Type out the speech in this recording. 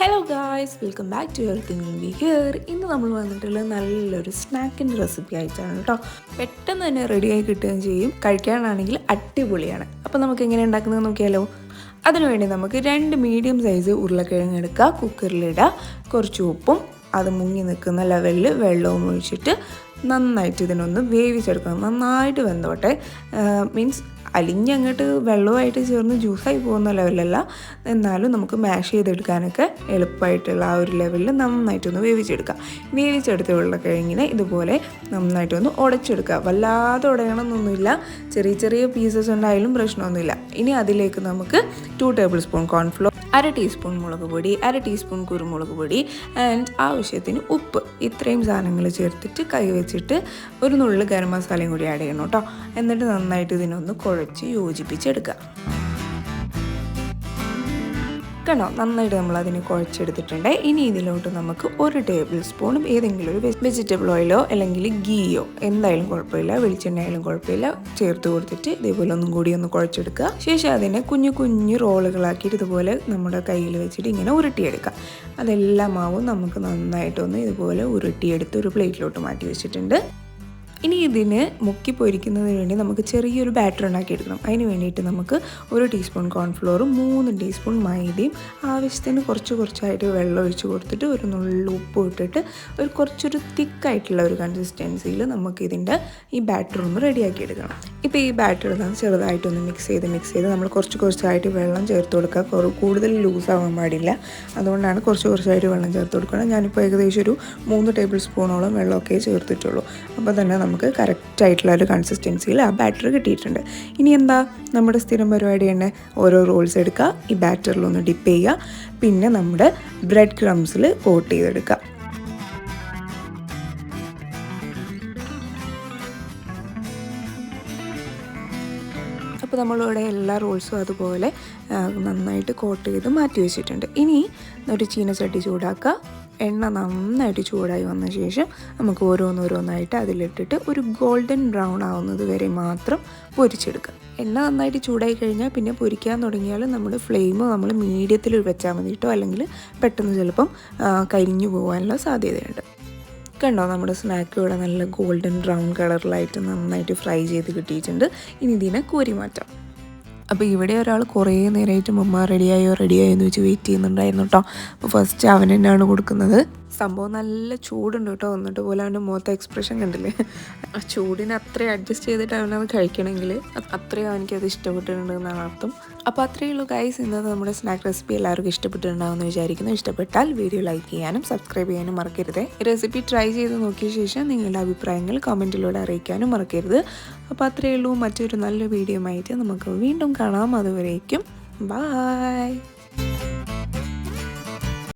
Hello guys welcome back to everything be here ഇന്ന് നമ്മൾ വന്നിട്ടുള്ള നല്ലൊരു സ്നാക്കിന്റെ റെസിപ്പി ആയിട്ടാണ് കേട്ടോ. പെട്ടെന്ന് തന്നെ റെഡിയായി കിട്ടുകയും ചെയ്യും. കഴിക്കാനാണെങ്കിൽ അടിപൊളിയാണ്. അപ്പോൾ നമുക്ക് എങ്ങനെ ഉണ്ടാക്കുന്നത് നോക്കിയാലോ? അതിനുവേണ്ടി നമുക്ക് രണ്ട് മീഡിയം സൈസ് ഉരുളക്കിഴങ്ങ് എടുക്കുക. കുക്കറിലിടുക കുറച്ച് ഉപ്പും അത് മുങ്ങി നിൽക്കുന്ന ലെവലിൽ വെള്ളവും ഒഴിച്ചിട്ട് നന്നായിട്ട് ഇതിനൊന്ന് വേവിച്ചെടുക്കണം. നന്നായിട്ട് വെന്തോട്ടെ. മീൻസ് അലിഞ്ഞങ്ങോട്ട് വെള്ളവുമായിട്ട് ചേർന്ന് ജ്യൂസായി പോകുന്ന ലെവലല്ല എന്നാലും നമുക്ക് മാഷ് ചെയ്തെടുക്കാനൊക്കെ എളുപ്പമായിട്ടുള്ള ആ ഒരു ലെവലിൽ നന്നായിട്ടൊന്ന് വേവിച്ചെടുക്കാം. വേവിച്ചെടുത്ത ഉരുളക്കിഴങ്ങിനെ ഇതുപോലെ നന്നായിട്ടൊന്ന് ഉടച്ചെടുക്കുക. വല്ലാതെ ഉടയണമെന്നൊന്നുമില്ല ചെറിയ ചെറിയ പീസസ് ഉണ്ടായാലും പ്രശ്നമൊന്നുമില്ല. ഇനി അതിലേക്ക് നമുക്ക് ടു ടേബിൾ സ്പൂൺ കോൺഫ്ലോർ അര ടീസ്പൂൺ മുളക് പൊടി അര ടീസ്പൂൺ കുരുമുളക് പൊടി ആൻഡ് ആവശ്യത്തിന് ഉപ്പ്. ഇത്രയും സാധനങ്ങൾ ചേർത്തിട്ട് കൈ വെച്ചിട്ട് ഒരു നുള്ളു ഗരം മസാലയും കൂടി ആഡ് ചെയ്യണം കേട്ടോ. എന്നിട്ട് നന്നായിട്ട് ഇതിനൊന്ന് കുഴച്ച് യോജിപ്പിച്ചെടുക്കുക. കണ്ടോ നന്നായിട്ട് നമ്മൾ അതിനെ കുഴച്ചെടുത്തിട്ടുണ്ട്. ഇനി ഇതിലോട്ട് നമുക്ക് ഒരു ടേബിൾ സ്പൂണും ഏതെങ്കിലും ഒരു വെജിറ്റബിൾ ഓയിലോ അല്ലെങ്കിൽ ഗീയോ എന്തായാലും കുഴപ്പമില്ല. വെളിച്ചെണ്ണ ആയാലും കുഴപ്പമില്ല. ചേർത്ത് കൊടുത്തിട്ട് ഇതേപോലെ ഒന്നും കൂടി ഒന്ന് കുഴച്ചെടുക്കുക. ശേഷം അതിനെ കുഞ്ഞു കുഞ്ഞു റോളുകളാക്കിയിട്ട് ഇതുപോലെ നമ്മുടെ കയ്യിൽ വെച്ചിട്ട് ഇങ്ങനെ ഉരുട്ടിയെടുക്കുക. അതെല്ലാം മാവും നമുക്ക് നന്നായിട്ടൊന്ന് ഇതുപോലെ ഉരുട്ടിയെടുത്ത് ഒരു പ്ലേറ്റിലോട്ട് മാറ്റി വെച്ചിട്ടുണ്ട്. ഇനി ഇതിന് മുക്കി പൊരിക്കുന്നതിന് വേണ്ടി നമുക്ക് ചെറിയൊരു ബാറ്റർ ഉണ്ടാക്കി എടുക്കണം അതിന് വേണ്ടിയിട്ട് നമുക്ക് ഒരു ടീസ്പൂൺ കോൺഫ്ലോറും മൂന്ന് ടീസ്പൂൺ മൈദയും ആവശ്യത്തിന് കുറച്ച് കുറച്ചായിട്ട് വെള്ളം ഒഴിച്ച് കൊടുത്തിട്ട് ഒരു നുള്ളു ഉപ്പ് ഇട്ടിട്ട് ഒരു കുറച്ചൊരു തിക്കായിട്ടുള്ള ഒരു കൺസിസ്റ്റൻസിയിൽ നമുക്ക് ഇതിന്റെ ഈ ബാറ്റർ ഒന്ന് റെഡിയാക്കി എടുക്കണം ഇപ്പോൾ ഈ ബാറ്റർ നമ്മൾ ചെറുതായിട്ടൊന്ന് മിക്സ് ചെയ്ത് മിക്സ് ചെയ്ത് നമ്മൾ കുറച്ച് കുറച്ചായിട്ട് വെള്ളം ചേർത്ത് കൊടുക്കുക. കൂടുതൽ ലൂസ് ആവാൻ പാടില്ല. അതുകൊണ്ടാണ് കുറച്ച് കുറച്ചായിട്ട് വെള്ളം ചേർത്ത് കൊടുക്കണം ഞാനിപ്പോൾ ഏകദേശം ഒരു മൂന്ന് ടേബിൾ സ്പൂണോളം വെള്ളമൊക്കെ ചേർത്തിട്ടുള്ളൂ. അപ്പോൾ തന്നെ നമുക്ക് കറക്റ്റായിട്ടുള്ള ഒരു കൺസിസ്റ്റൻസിയിൽ ആ ബാറ്റർ കിട്ടിയിട്ടുണ്ട്. ഇനി എന്താ? നമ്മുടെ സ്ഥിരം പരിപാടി തന്നെ. ഓരോ റോൾസ് എടുക്കുക ഈ ബാറ്ററിലൊന്ന് ഡിപ്പ് ചെയ്യുക പിന്നെ നമ്മുടെ ബ്രെഡ് ക്രംസിൽ കോട്ട് ചെയ്തെടുക്കുക. അപ്പോൾ നമ്മളിവിടെ എല്ലാ റോൾസും അതുപോലെ നന്നായിട്ട് കോട്ട് ചെയ്ത് മാറ്റി വെച്ചിട്ടുണ്ട്. ഇനി ഒരു ചീനച്ചട്ടി ചൂടാക്കുക. എണ്ണ നന്നായിട്ട് ചൂടായി വന്ന ശേഷം നമുക്ക് ഓരോന്നോരോന്നായിട്ട് അതിലിട്ടിട്ട് ഒരു ഗോൾഡൻ ബ്രൗൺ ആവുന്നത് വരെ മാത്രം പൊരിച്ചെടുക്കുക എണ്ണ നന്നായിട്ട് ചൂടായി കഴിഞ്ഞാൽ പിന്നെ പൊരിക്കാൻ തുടങ്ങിയാൽ നമ്മുടെ ഫ്ലെയിം നമ്മൾ മീഡിയത്തിൽ വെച്ചാൽ മതി കേട്ടോ. അല്ലെങ്കിൽ പെട്ടെന്ന് ചിലപ്പം കരിഞ്ഞു പോകാനുള്ള സാധ്യതയുണ്ട്. കണ്ടോ നമ്മുടെ സ്നാക്ക് ഇവിടെ നല്ല ഗോൾഡൻ ബ്രൗൺ കളറിലായിട്ട് നന്നായിട്ട് ഫ്രൈ ചെയ്ത് കിട്ടിയിട്ടുണ്ട്. ഇനി ഇതിനെ കോരി മാറ്റാം അപ്പോൾ ഇവിടെ ഒരാൾ കുറേ നേരമായിട്ട് മമ്മ റെഡിയായോ റെഡിയായോ എന്ന് വെച്ച് വെയിറ്റ് ചെയ്യുന്നുണ്ടായിരുന്നു കേട്ടോ അപ്പോൾ ഫസ്റ്റ് അവൻ തന്നെയാണ് കൊടുക്കുന്നത്. സംഭവം നല്ല ചൂടുണ്ട് കേട്ടോ. എന്നിട്ട് പോലെ അവന്റെ മുഖത്തെ എക്സ്പ്രഷൻ കണ്ടില്ലേ? ആ ചൂടിനെ അത്രയും അഡ്ജസ്റ്റ് ചെയ്തിട്ട് അവനത് കഴിക്കണമെങ്കിൽ അത്രയും അവനിക്കത് ഇഷ്ടപ്പെട്ടിട്ടുണ്ട് എന്നാണ് അർത്ഥം. അപ്പോൾ അത്രയേ ഉള്ളൂ ഗൈസ് ഇന്നത്തെ നമ്മുടെ സ്നാക്ക് റെസിപ്പി എല്ലാവർക്കും ഇഷ്ടപ്പെട്ടിട്ടുണ്ടാവുമെന്ന് വിചാരിക്കുന്നു. ഇഷ്ടപ്പെട്ടാൽ വീഡിയോ ലൈക്ക് ചെയ്യാനും സബ്സ്ക്രൈബ് ചെയ്യാനും മറക്കരുത്. റെസിപ്പി ട്രൈ ചെയ്ത് നോക്കിയ ശേഷം നിങ്ങളുടെ അഭിപ്രായങ്ങൾ കമന്റിലൂടെ അറിയിക്കാനും മറക്കരുത്. അപ്പോൾ അത്രയേ ഉള്ളൂ. മറ്റൊരു നല്ല വീഡിയോ ആയിട്ട് നമുക്ക് വീണ്ടും കാണാം. അതുവരേക്കും ബായ്